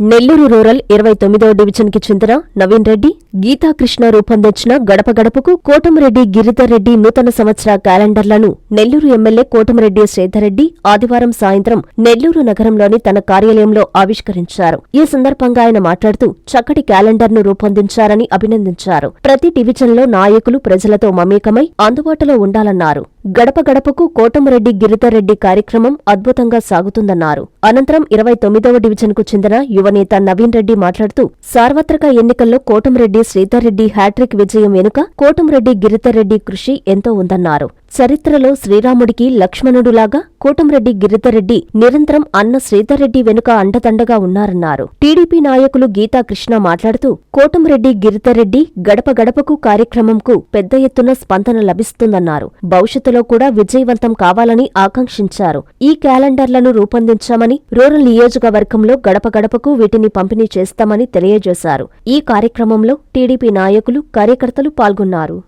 Nellore rural ఇరవై తొమ్మిదవ డివిజన్కి చెందిన నవీన్ రెడ్డి గీతాకృష్ణ రూపొందించిన గడప గడపకు కోటమిరెడ్డి గిరిధర్ రెడ్డి నూతన సంవత్సర క్యాలెండర్లను నెల్లూరు ఎమ్మెల్యే కోటమిరెడ్డి శ్రీధర్రెడ్డి ఆదివారం సాయంత్రం నెల్లూరు నగరంలోని తన కార్యాలయంలో ఆవిష్కరించారు. ఈ సందర్భంగా ఆయన మాట్లాడుతూ చక్కటి క్యాలెండర్ను రూపొందించారని అభినందించారు. ప్రతి డివిజన్లో నాయకులు ప్రజలతో మమేకమై అందుబాటులో ఉండాలన్నారు. గడప గడపకు కోటమరెడ్డి గిరిధర్ కార్యక్రమం అద్భుతంగా సాగుతుందన్నారు. అనంతరం ఇరవై తొమ్మిదవ డివిజన్కు చెందిన యువనేత నవీన్ రెడ్డి మాట్లాడుతూ సార్వత్రిక ఎన్నికల్లో కోటంరెడ్డి శ్రీధర్రెడ్డి హ్యాట్రిక్ విజయం వెనుక కోటంరెడ్డి గిరిధర్ కృషి ఎంతో ఉందన్నారు. చరిత్రలో శ్రీరాముడికి లక్ష్మణుడులాగా కోటంరెడ్డి గిరిధరెడ్డి నిరంతరం అన్న శ్రీధర్రెడ్డి వెనుక అండదండగా ఉన్నారన్నారు. టీడీపీ నాయకులు గీతాకృష్ణ మాట్లాడుతూ కోటంరెడ్డి గిరిధరెడ్డి గడప గడపకు కార్యక్రమంకు పెద్ద ఎత్తున స్పందన లభిస్తుందన్నారు. భవిష్యత్తులో కూడా విజయవంతం కావాలని ఆకాంక్షించారు. ఈ క్యాలెండర్లను రూపొందించామని రూరల్ నియోజకవర్గంలో గడప గడపకు వీటిని పంపిణీ చేస్తామని తెలియజేశారు. ఈ కార్యక్రమంలో టీడీపీ నాయకులు కార్యకర్తలు పాల్గొన్నారు.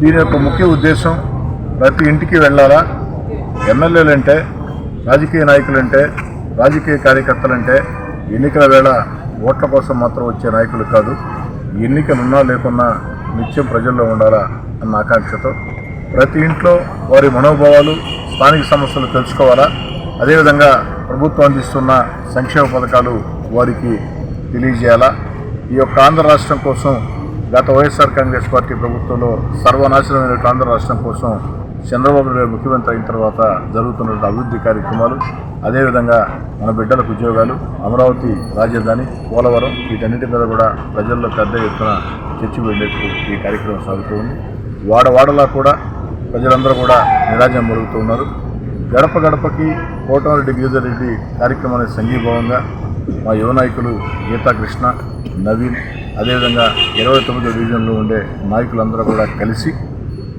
దీని యొక్క ముఖ్య ఉద్దేశం ప్రతి ఇంటికి వెళ్ళాలా? ఎమ్మెల్యేలంటే రాజకీయ నాయకులంటే రాజకీయ కార్యకర్తలంటే ఎన్నికల వేళ ఓట్ల కోసం మాత్రం వచ్చే నాయకులు కాదు. ఎన్నికలున్నా లేకున్నా నిత్యం ప్రజల్లో ఉండాలా అన్న ఆకాంక్షతో ప్రతి ఇంట్లో వారి మనోభావాలు స్థానిక సమస్యలు తెలుసుకోవాలా? అదేవిధంగా ప్రభుత్వం అందిస్తున్న సంక్షేమ పథకాలు వారికి తెలియజేయాలా? ఈ యొక్క ఆంధ్ర రాష్ట్రం కోసం గత వైఎస్ఆర్ కాంగ్రెస్ పార్టీ ప్రభుత్వంలో సర్వనాశనమైన ఆంధ్ర రాష్ట్రం కోసం చంద్రబాబు నాయుడు ముఖ్యమంత్రి అయిన తర్వాత జరుగుతున్న అభివృద్ధి కార్యక్రమాలు అదేవిధంగా మన బిడ్డలకు ఉద్యోగాలు అమరావతి రాజధాని పోలవరం వీటన్నిటి మీద కూడా ప్రజల్లో పెద్ద ఎత్తున చర్చి వెళ్ళేందుకు ఈ కార్యక్రమం సాగుతూ ఉంది. వాడవాడలా కూడా ప్రజలందరూ కూడా నిరాజం మరుగుతూ ఉన్నారు. గడప గడపకి కోటమరెడ్డి గిరిధర్ రెడ్డి కార్యక్రమానికి సంఘీభావంగా మా యువ నాయకులు గీతా కృష్ణ నవీన్ అదేవిధంగా ఇరవై తొమ్మిదో డివిజన్లో ఉండే నాయకులందరూ కూడా కలిసి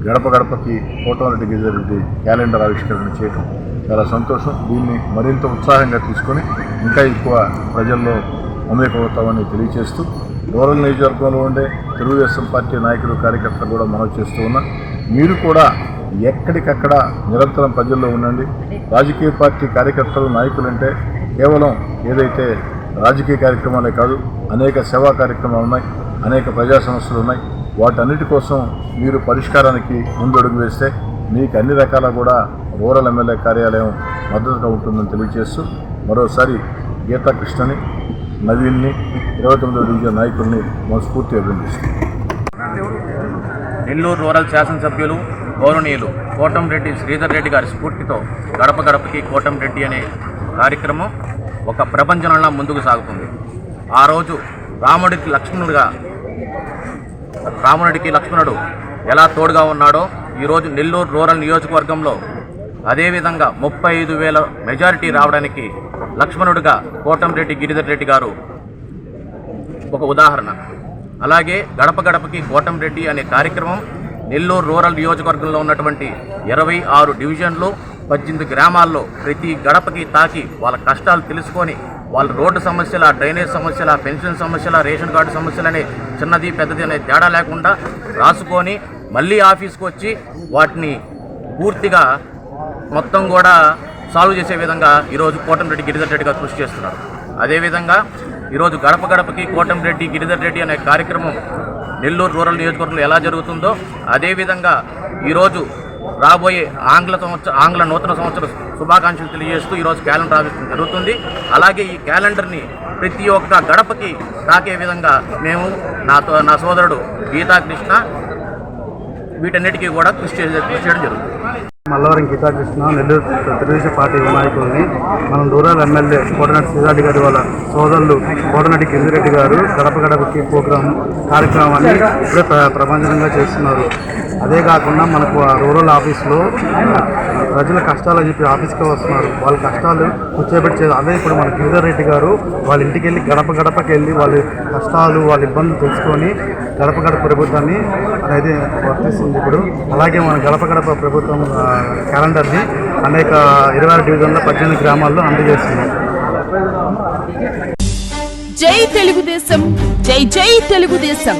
గడప గడపకి కోటమిరెడ్డి గిరిధర్ క్యాలెండర్ ఆవిష్కరణ చేయడం చాలా సంతోషం. దీన్ని మరింత ఉత్సాహంగా తీసుకొని ఇంకా ఎక్కువ ప్రజల్లో మమేకమవుతామని తెలియజేస్తూ రూరల్ నియోజకవర్గంలో ఉండే తెలుగుదేశం పార్టీ నాయకులు కార్యకర్తలు కూడా మనవి చేస్తూ ఉన్నా మీరు కూడా ఎక్కడికక్కడ నిరంతరం ప్రజల్లో ఉండండి. రాజకీయ పార్టీ కార్యకర్తలు నాయకులంటే కేవలం ఏదైతే రాజకీయ కార్యక్రమాలే కాదు అనేక సేవా కార్యక్రమాలు ఉన్నాయి అనేక ప్రజా సమస్యలు ఉన్నాయి. వాటన్నిటి కోసం మీరు పరిష్కారానికి ముందడుగు వేస్తే మీకు అన్ని రకాల కూడా రూరల్ ఎమ్మెల్యే కార్యాలయం మద్దతుగా ఉంటుందని తెలియజేస్తూ మరోసారి గీతా కృష్ణని నవీన్ని ఇరవై తొమ్మిదో డివిజన్ నాయకుల్ని మనస్ఫూర్తి అభినందిస్తున్నాను నెల్లూరు రూరల్ శాసనసభ్యులు గౌరవనీయులు కోటంరెడ్డి శ్రీధర్ రెడ్డి గారి స్ఫూర్తితో గడప గడపకి కోటంరెడ్డి అనే కార్యక్రమం ఒక ప్రపంచంలో ముందుకు సాగుతుంది. ఆ రోజు రాముడికి లక్ష్మణుడిగా రాముడికి లక్ష్మణుడు ఎలా తోడుగా ఉన్నాడో ఈరోజు నెల్లూరు రూరల్ నియోజకవర్గంలో అదేవిధంగా ముప్పై ఐదు వేల మెజారిటీ రావడానికి లక్ష్మణుడిగా కోటంరెడ్డి గిరిధర్ రెడ్డి గారు ఒక ఉదాహరణ. అలాగే గడప గడపకి కోటంరెడ్డి అనే కార్యక్రమం నెల్లూరు రూరల్ నియోజకవర్గంలో ఉన్నటువంటి ఇరవై ఆరు డివిజన్లు పద్దెనిమిది గ్రామాల్లో ప్రతి గడపకి తాకి వాళ్ళ కష్టాలు తెలుసుకొని వాళ్ళ రోడ్డు సమస్యల డ్రైనేజ్ సమస్యల పెన్షన్ సమస్యల రేషన్ కార్డు సమస్యలనే చిన్నది పెద్దది అనే తేడా లేకుండా రాసుకొని మళ్ళీ ఆఫీస్కి వచ్చి వాటిని పూర్తిగా మొత్తం కూడా సాల్వ్ చేసే విధంగా ఈరోజు కోటంరెడ్డి గిరిధర్ రెడ్డి గారు కృషి చేస్తున్నారు. అదేవిధంగా ఈరోజు గడప గడపకి కోటంరెడ్డి గిరిధర్ రెడ్డి అనే కార్యక్రమం నెల్లూరు రూరల్ నియోజకవర్గంలో ఎలా జరుగుతుందో అదేవిధంగా ఈరోజు రాబోయే ఆంగ్ల సంవత్సర ఆంగ్ల నూతన సంవత్సర శుభాకాంక్షలు తెలియజేస్తూ ఈరోజు క్యాలెండర్ ఆవిష్కరణ జరుగుతుంది. అలాగే ఈ క్యాలెండర్ని ప్రతి ఒక్క గడపకి తాకే విధంగా మేము నాతో నా సోదరుడు గీతా కృష్ణ వీటన్నిటికీ కూడా కృషి కృషి చేయడం జరుగుతుంది. మల్లవరం గీతాకృష్ణ నెల్లూరు తెలుగుదేశం పార్టీ నాయకుల్ని మనం రూరల్ ఎమ్మెల్యే కోటనాటి శ్రీరాడి గారి వాళ్ళ సోదరులు కోటనాటి కిందిరెడ్డి గారు గడప గడపకి ప్రోగ్రాం కార్యక్రమాన్ని ఇప్పుడే ప్ర- ప్రపంచంగా చేస్తున్నారు. అదే కాకుండా మనకు ఆ రూరల్ ఆఫీస్లో ప్రజల కష్టాలు అని చెప్పి ఆఫీస్కి వస్తున్నారు. వాళ్ళ కష్టాలు కూర్చోబెట్టి అదే ఇప్పుడు మన గిరిధర్ రెడ్డి గారు. వాళ్ళ ఇంటికి వెళ్ళి గడప గడపకి వెళ్ళి వాళ్ళ కష్టాలు వాళ్ళ ఇబ్బందులు తెలుసుకొని గడప గడప ప్రభుత్వాన్ని అనేది వర్తిస్తుంది ఇప్పుడు. అలాగే మన గడప గడప ప్రభుత్వం క్యాలెండర్ని అనేక ఇరవై ఆరు డివిజన్ల పద్దెనిమిది గ్రామాల్లో అందజేస్తుంది. జై తెలుగుదేశం జై జై Telugu Desam.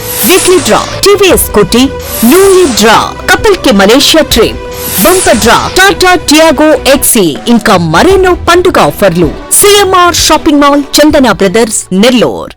Weekly draw TVS Scooty new year draw కపిల్కి Malaysia trip bumper draw Tata Tiago XE ఇంకా మరెన్నో పండుగ ఆఫర్లు CMR shopping mall Chandana brothers Nellore